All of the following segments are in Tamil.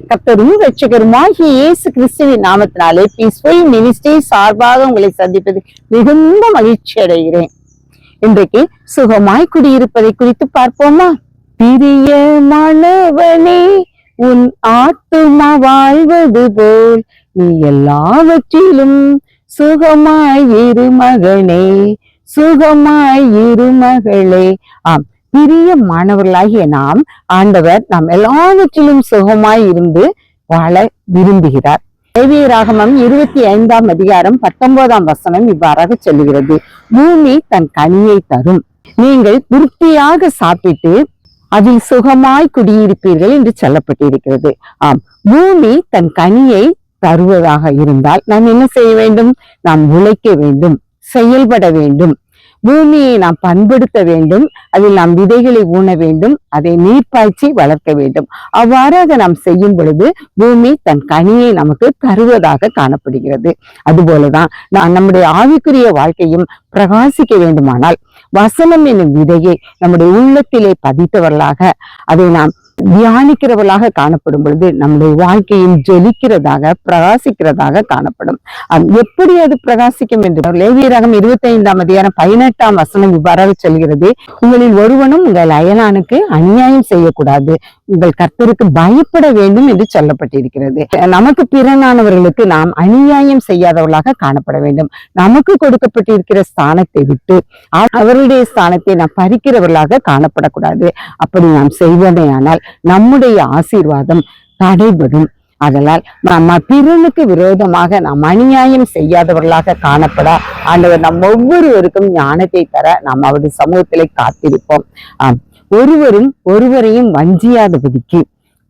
கர்த்தரும் ரட்சகருமாகிய இயேசு கிறிஸ்துவின் நாமத்தினாலே பீஸ்ஃபுல் மினிஸ்டே சார்பாக உங்களை சந்திப்பது மிகுந்த மகிழ்ச்சி அடைகிறேன். இன்றைக்கு சுகமாய் குடியிருப்பதை குறித்து பார்ப்போமா? பிரிய மாணவனே உன் ஆத்துமா வாழ்வது போல் நீ எல்லாவற்றிலும் சுகமாய் இரு மகனே சுகமாய் இரு மகளே. ஆம். பிரிய மாணவர்களாகிய நாம் ஆண்டவர் நாம் எல்லாவற்றிலும் சுகமாய் இருந்து வாழ விரும்புகிறார். தேவிய ராகமம் இருபத்தி ஐந்தாம் அதிகாரம் பத்தொன்பதாம் வசனம் இவ்வாறாக சொல்லுகிறது. பூமி தன் கனியை தரும். நீங்கள் திருப்தியாக சாப்பிட்டு அதில் சுகமாய் குடியிருப்பீர்கள் என்று சொல்லப்பட்டிருக்கிறது. ஆம் பூமி தன் கனியை தருவதாக இருந்தால் நாம் என்ன செய்ய வேண்டும்? நாம் உழைக்க வேண்டும் செயல்பட வேண்டும். பூமியை நாம் பண்படுத்த வேண்டும். அதில் நாம் விதைகளை ஊன வேண்டும். அதை நீர்ப்பாய்ச்சி வளர்க்க வேண்டும். அவ்வாறாக நாம் செய்யும் பொழுது பூமி தன் கனியை நமக்கு தருவதாக காணப்படுகிறது. அதுபோலதான் நான் நம்முடைய ஆவிக்குரிய வாழ்க்கையும் பிரகாசிக்க வேண்டுமானால் வசனம் என்னும் விதையை நம்முடைய உள்ளத்திலே பதித்தவர்களாக அதை நாம் தியானிக்கிறவர்களாக காணப்படும் பொழுது நம்முடைய வாழ்க்கையில் ஜொலிக்கிறதாக பிரகாசிக்கிறதாக காணப்படும். எப்படி அது பிரகாசிக்கும் என்று லேவியராகம் இருபத்தி ஐந்தாம் அதிகாரம் பதினெட்டாம் வசனம் இவ்வாறாக சொல்கிறது. உங்களில் ஒருவனும் உங்கள் அயலானுக்கு அநியாயம் செய்யக்கூடாது. உங்கள் கர்த்தருக்கு பயப்பட வேண்டும் என்று சொல்லப்பட்டிருக்கிறது. நமக்கு பிறனானவர்களுக்கு நாம் அநியாயம் செய்யாதவர்களாக காணப்பட வேண்டும். நமக்கு கொடுக்கப்பட்டிருக்கிற ஸ்தானத்தை விட்டு அவருடைய ஸ்தானத்தை நாம் பறிக்கிறவர்களாக காணப்படக்கூடாது. அப்படி நாம் செய்வதேயானால் நம்முடைய ஆசீர்வாதம் தடைபடும். அதனால் நம்ம பிறனுக்கு விரோதமாக நாம் அநியாயம் செய்யாதவர்களாக காணப்பட. ஆண்டவர் நம் ஒவ்வொருவருக்கும் ஞானத்தை தர நாம் அவருடைய சமூகத்திலே காத்திருப்போம். ஒருவரும் ஒருவரையும் வஞ்சியாதபடிக்கு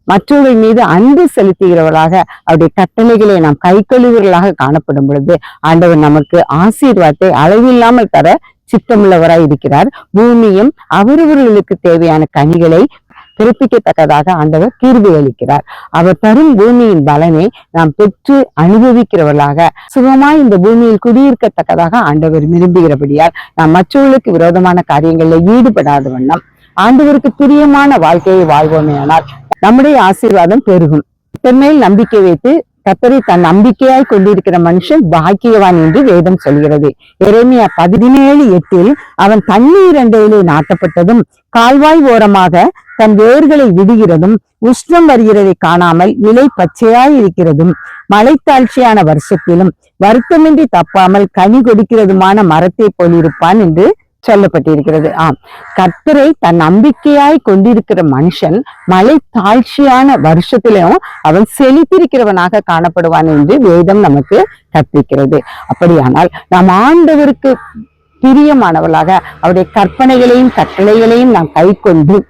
மற்றவர்கள் மீது அன்பு செலுத்துகிறவர்களாக அவருடைய கட்டளைகளை நாம் கை கழுவுகளாக காணப்படும் பொழுது ஆண்டவர் நமக்கு ஆசீர்வாதத்தை அளவில்லாமல் தர சித்தமுள்ளவராய் இருக்கிறார். பூமியும் அவரவர்களுக்கு தேவையான கனிகளை பிறப்பிக்கத்தக்கதாக ஆண்டவர் தீர்வு அளிக்கிறார். அவர் தரும் பூமியின் பலனை நாம் பெற்று அனுபவிக்கிறவர்களாக சுகமாய் இந்த பூமியில் குடியிருக்கத்தக்கதாக ஆண்டவர் விரும்புகிறபடியால் நாம் மற்றவர்களுக்கு விரோதமான காரியங்களில் ஈடுபடாத வண்ணம் ஆண்டவருக்கு பிரியமான வாழ்க்கையை வாழ்வோமே ஆனால் நம்முடைய ஆசீர்வாதம் பெருகும். மேல் நம்பிக்கை வைத்து கத்தரை தன் நம்பிக்கையாய் கொண்டிருக்கிற மனுஷன் பாக்கியவான் என்று வேதம் சொல்கிறது. எரேமியா பதினேழு எட்டில் அவன் தண்ணீர் அண்டையிலே நாட்டப்பட்டதும் கால்வாய் ஓரமாக தன் வேர்களை விடுகிறதும் உஷ்ணம் வருகிறதை காணாமல் இலை பச்சையாய் இருக்கிறதும் மலைத்தாழ்ச்சியான வருஷத்திலும் வருத்தமின்றி தப்பாமல் கனி கொடுக்கிறதுமான மரத்தை போலிருப்பான் என்று சொல்லப்பட்டிருக்கிறது. ஆம். கத்தரை தன் நம்பிக்கையாய் கொண்டிருக்கிற மனுஷன் மலை தாழ்ச்சியான வருஷத்திலும் அவன் செழித்திருக்கிறவனாக காணப்படுவான் என்று வேதம் நமக்கு கற்பிக்கிறது. அப்படியானால் நாம் ஆண்டவருக்கு பிரியமானவர்களாக அவருடைய கற்பனைகளையும் கட்டளைகளையும் நாம் கை கொண்டு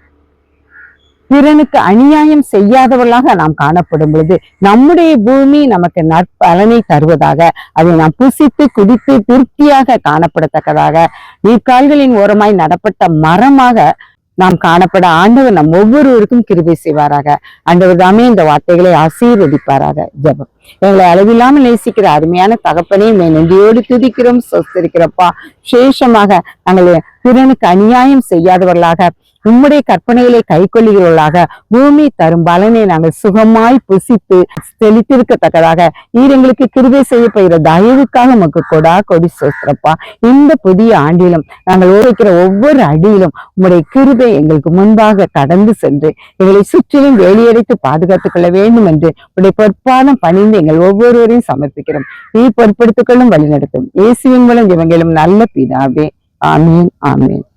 பிறனுக்கு அநியாயம் செய்யாதவர்களாக நாம் காணப்படும் பொழுது நம்முடைய பூமி நமக்கு நற்பலனை தருவதாக அதை நாம் புசித்து குடித்து திருப்தியாக காணப்படத்தக்கதாக நீர்கால்களின் ஓரமாய் நடப்பட்ட மரமாக நாம் காணப்பட ஆண்டவர் நம் ஒவ்வொருவருக்கும் கிருபை செய்வாராக. ஆண்டவர் தாமே இந்த வார்த்தைகளை ஆசீர்வதிப்பாராக. ஜெபம். எங்களை அளவில்லாமல் நேசிக்கிற அருமையான தகப்பனையும் நன்றியோடு துதிக்கிறோம் சொஸ்திருக்கிறப்பா விசேஷமாக நாங்கள் பிறனுக்கு அநியாயம் செய்யாதவர்களாக உம்முடைய கற்பனைகளை கை கொள்ளுகிறவர்களாக பூமி தரும் பலனை நாங்கள் சுகமாய் புசித்து தெளித்திருக்கத்தக்கதாக நீர் எங்களுக்கு கிருபை செய்ய போகிற தயவுக்காக நமக்கு கொடா கொடி சோஸ்திரப்பா இந்த புதிய ஆண்டிலும் நாங்கள் உழைக்கிற ஒவ்வொரு அடியிலும் உம்முடைய கிருபை எங்களுக்கு முன்பாக கடந்து சென்று எங்களை சுற்றிலும் வெளியடைத்து பாதுகாத்துக் கொள்ள வேண்டும் என்று உடைய பொற்பாலம் பணிந்து எங்கள் ஒவ்வொருவரையும் சமர்ப்பிக்கிறோம். நீ பொறுப்படுத்திக் கொள்ளும் வழிநடத்தும். இயேசுவின் மூலம் இவங்களும் நல்ல பிதாவே. Amén, amén.